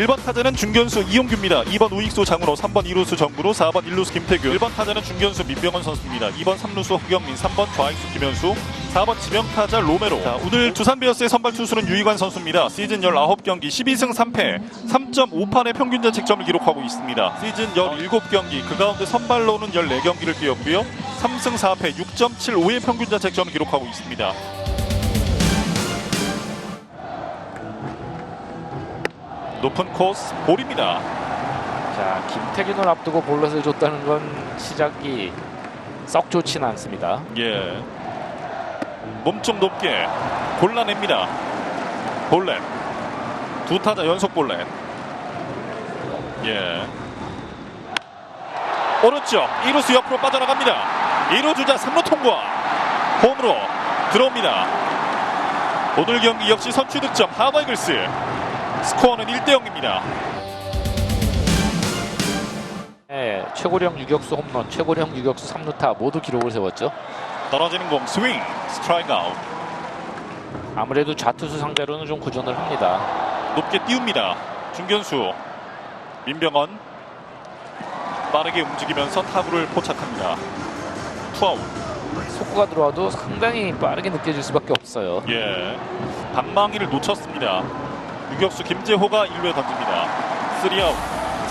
1번 타자는 중견수 이용규입니다. 2번 우익수 장훈호, 3번 이루수 정근우, 4번 일루수 김태규. 1번 타자는 중견수 민병헌 선수입니다. 2번 3루수 허경민, 3번 좌익수 김현수, 4번 지명타자 로메로. 자, 오늘 두산 베어스의 선발 투수는 유희관 선수입니다. 시즌 19경기 12승 3패, 3.58의 평균 자책점을 기록하고 있습니다. 시즌 17경기, 그 가운데 선발로는 14경기를 뛰었고요. 3승 4패, 6.75의 평균 자책점을 기록하고 있습니다. 높은 코스 볼입니다. 자 김태균을 앞두고 볼넷을 줬다는 건 시작이 썩 좋지는 않습니다. 예. 몸 좀 높게 골라냅니다. 볼넷. 두 타자 연속 볼넷. 예. 오른쪽 2루수 옆으로 빠져나갑니다. 2루 주자 3루 통과. 홈으로 들어옵니다. 오늘 경기 역시 선취 득점 하버이글스. 스코어는 1대 0입니다. 네, 최고령 유격수 홈런, 최고령 유격수 3루타 모두 기록을 세웠죠. 떨어지는 공 스윙 스트라이크 아웃. 아무래도 좌투수 상대로는 좀 구전을 합니다. 높게 띄웁니다. 중견수 민병헌 빠르게 움직이면서 타구를 포착합니다. 투아웃. 속구가 들어와도 상당히 빠르게 느껴질 수밖에 없어요. 예. 방망이를 놓쳤습니다. 유격수 김재호가 1루에 던집니다. 3아웃.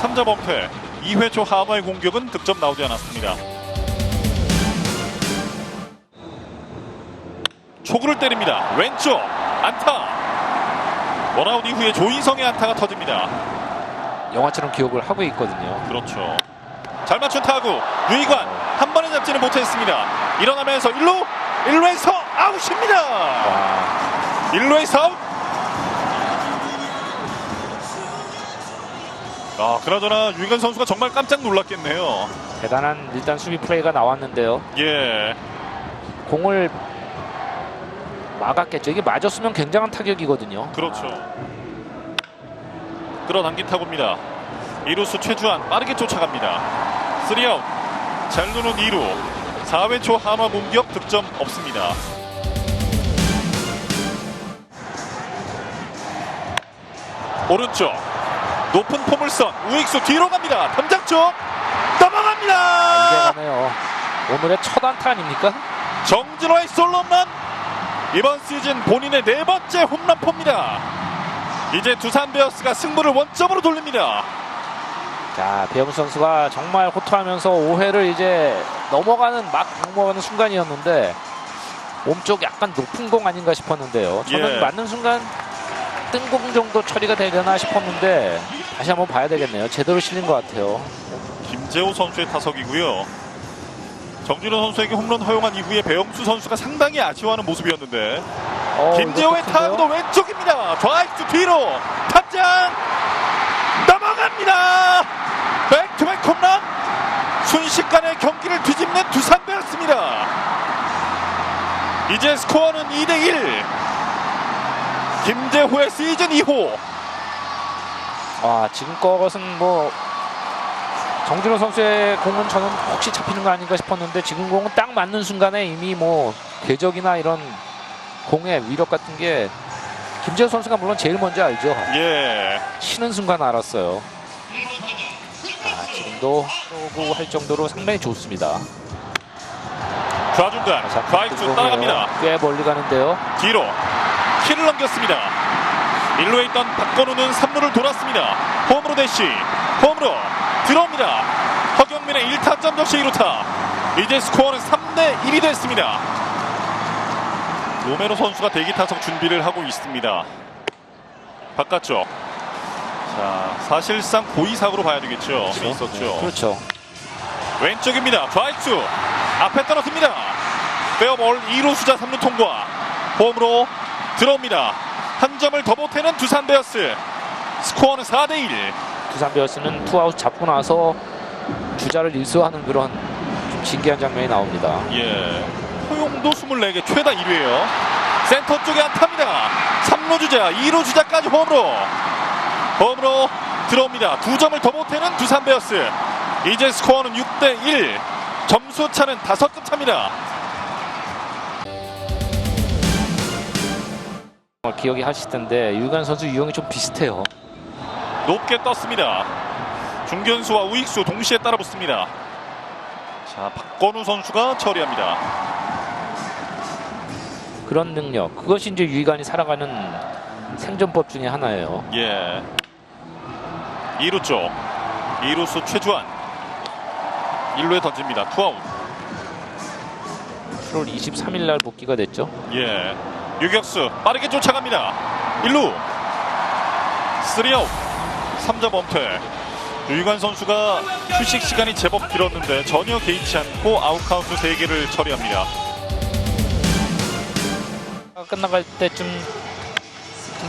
3자 범퇴. 2회 초 하마의 공격은 득점 나오지 않았습니다. 초구를 때립니다. 왼쪽 안타. 원아웃 이후에 조인성의 안타가 터집니다. 영화처럼 기억을 하고 있거든요. 그렇죠. 잘 맞춘 타구 유이관 한 번에 잡지는 못했습니다. 일어나면서 1루 1루에서 아웃입니다. 와, 1루에서 아웃. 아 그나저나 유이관 선수가 정말 깜짝 놀랐겠네요. 대단한 일단 수비 플레이가 나왔는데요. 예, 공을 막았겠죠. 이게 맞았으면 굉장한 타격이거든요. 그렇죠. 끌어당긴 타구입니다. 2루수 최주환 빠르게 쫓아갑니다. 3아웃. 잘 누는 2루. 4회 초 한화 공격 득점 없습니다. 오른쪽 높은 포물선 우익수 뒤로 갑니다. 담장 쪽 이제 넘어갑니다. 가네요. 오늘의 첫 안타 아닙니까? 정진호의 솔로 홈런 이번 시즌 본인의 네 번째 홈런포입니다. 이제 두산 베어스가 승부를 원점으로 돌립니다. 자, 배영 선수가 정말 호투하면서 5회를 이제 넘어가는 막 넘어가는 순간이었는데 몸쪽 약간 높은 공 아닌가 싶었는데요. 저는 예. 맞는 순간 뜬공 정도 처리가 되려나 싶었는데 다시 한번 봐야 되겠네요. 제대로 실린 것 같아요. 김재호 선수의 타석이고요. 정진호 선수에게 홈런 허용한 이후에 배영수 선수가 상당히 아쉬워하는 모습이었는데 어, 김재호의? 타구도 왼쪽입니다. 좌익수 뒤로 탑장 넘어갑니다. 백투백 홈런 순식간에 경기를 뒤집는 두산 베어스입니다. 이제 스코어는 2대1 김재호의 시즌 2호 아, 지금 것은 뭐 정진호 선수의 공은 저는 혹시 잡히는 거 아닌가 싶었는데 지금 공은 딱 맞는 순간에 이미 뭐 궤적이나 이런 공의 위력 같은 게 김재호 선수가 물론 제일 먼저 알죠. 예 치는 순간 알았어요. 아, 지금도 쏘고 할 정도로 상당히 좋습니다. 좌중간 자, 좌익수 따라갑니다. 꽤 멀리 가는데요. 뒤로 키를 넘겼습니다. 1루에 있던 박건우는 3루를 돌았습니다. 홈으로 대시 홈으로 들어옵니다. 허경민의 1타점 적시 2루타 이제 스코어는 3대 1이 됐습니다. 로메로 선수가 대기 타석 준비를 하고 있습니다. 바깥쪽 자 사실상 고의사고로 봐야 되겠죠. 있었죠. 그렇죠. 왼쪽입니다. 좌익수 앞에 떨어집니다. 페어볼 2루 수자 3루 통과 홈으로 들어옵니다. 한 점을 더 보태는 두산 베어스 스코어는 4대1 두산 베어스는 투아웃 잡고 나서 주자를 일수하는 그런 좀 신기한 장면이 나옵니다. 예. 허용도 24개 최다 1위에요. 센터 쪽에 안타입니다. 3루 주자 2루 주자까지 홈으로 홈으로 들어옵니다. 두 점을 더 보태는 두산 베어스 이제 스코어는 6대1 점수 차는 5점 차입니다. 정말 기억이 하실 텐데 유관 선수 유형이 좀 비슷해요. 높게 떴습니다. 중견수와 우익수 동시에 따라붙습니다. 자, 박건우 선수가 처리합니다. 그런 능력 그것이 이제 유희관이 살아가는 생존법 중에 하나예요. 예. 2루 쪽. 2루수 최주환. 1루에 던집니다. 투아웃. 7월 23일 날 복귀가 됐죠. 예. 유격수 빠르게 쫓아갑니다. 1루. 3아웃. 3자 범퇴. 유희관 선수가 휴식 시간이 제법 길었는데 전혀 개의치 않고 아웃카운트 3개를 처리합니다. 끝나갈 때쯤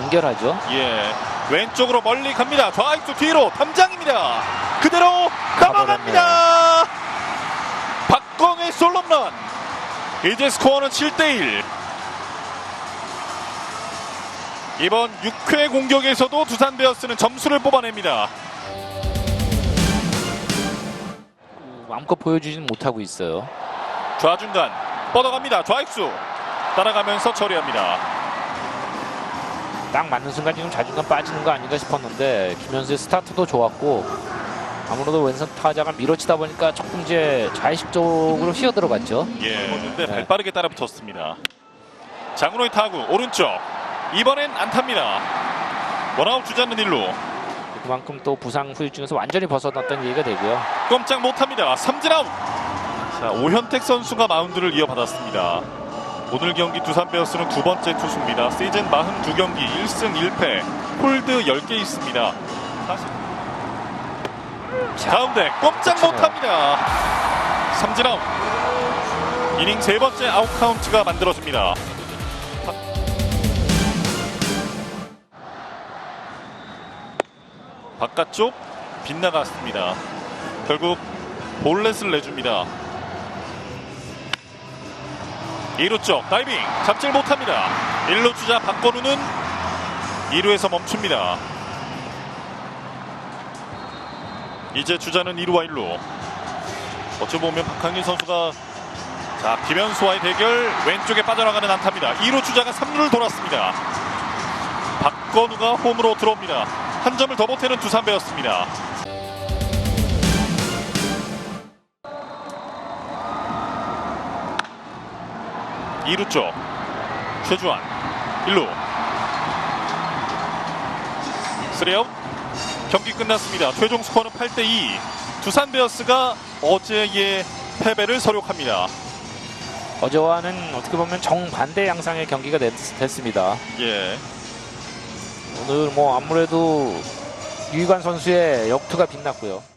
연결하죠. 예. 왼쪽으로 멀리 갑니다. 좌익수 뒤로 탐장입니다. 그대로 넘어갑니다. 박광의 솔홈런. 이제 스코어는 7대1. 이번 6회 공격에서도 두산 베어스는 점수를 뽑아냅니다. 마음껏 보여주지는 못하고 있어요. 좌중간 뻗어갑니다. 좌익수 따라가면서 처리합니다. 딱 맞는 순간 지금 자존감 빠지는 거 아닌가 싶었는데 김현수의 스타트도 좋았고 아무래도 왼손 타자가 밀어치다 보니까 조금 이제 좌익 쪽으로 휘어 들어갔죠. 예. 근데 네. 발 빠르게 따라 붙었습니다. 장훈호의 타구 오른쪽. 이번엔 안탑니다. 원아웃 주자는 1루. 그만큼 또 부상 후유증에서 완전히 벗어났다는 얘기가 되고요. 꼼짝 못합니다. 삼진 아웃. 자 오현택 선수가 마운드를 이어받았습니다. 오늘 경기 두산 베어스는 두 번째 투수입니다. 시즌 42경기 1승 1패 홀드 10개 있습니다. 다시 가운데 꼼짝 그렇죠. 못합니다. 삼진 아웃. 이닝 세 번째 아웃 카운트가 만들어집니다. 바깥쪽 빗나갔습니다. 결국 볼넷을 내줍니다. 2루 쪽 다이빙 잡질 못합니다. 1루 주자 박건우는 2루에서 멈춥니다. 이제 주자는 2루와 1루. 어찌 보면 박항일 선수가 자 김현수와의 대결 왼쪽에 빠져나가는 안타입니다. 2루 주자가 3루를 돌았습니다. 박건우가 홈으로 들어옵니다. 한 점을 더 보태는 두산 베었습니다. 이루쪽 최주환 1루 3아웃 경기 끝났습니다. 최종 스코어는 8대2 두산 베어스가 어제의 패배를 서력합니다. 어제와는 어떻게 보면 정반대 양상의 경기가 됐, 됐습니다. 예. 오늘 뭐 아무래도 유희관 선수의 역투가 빛났고요.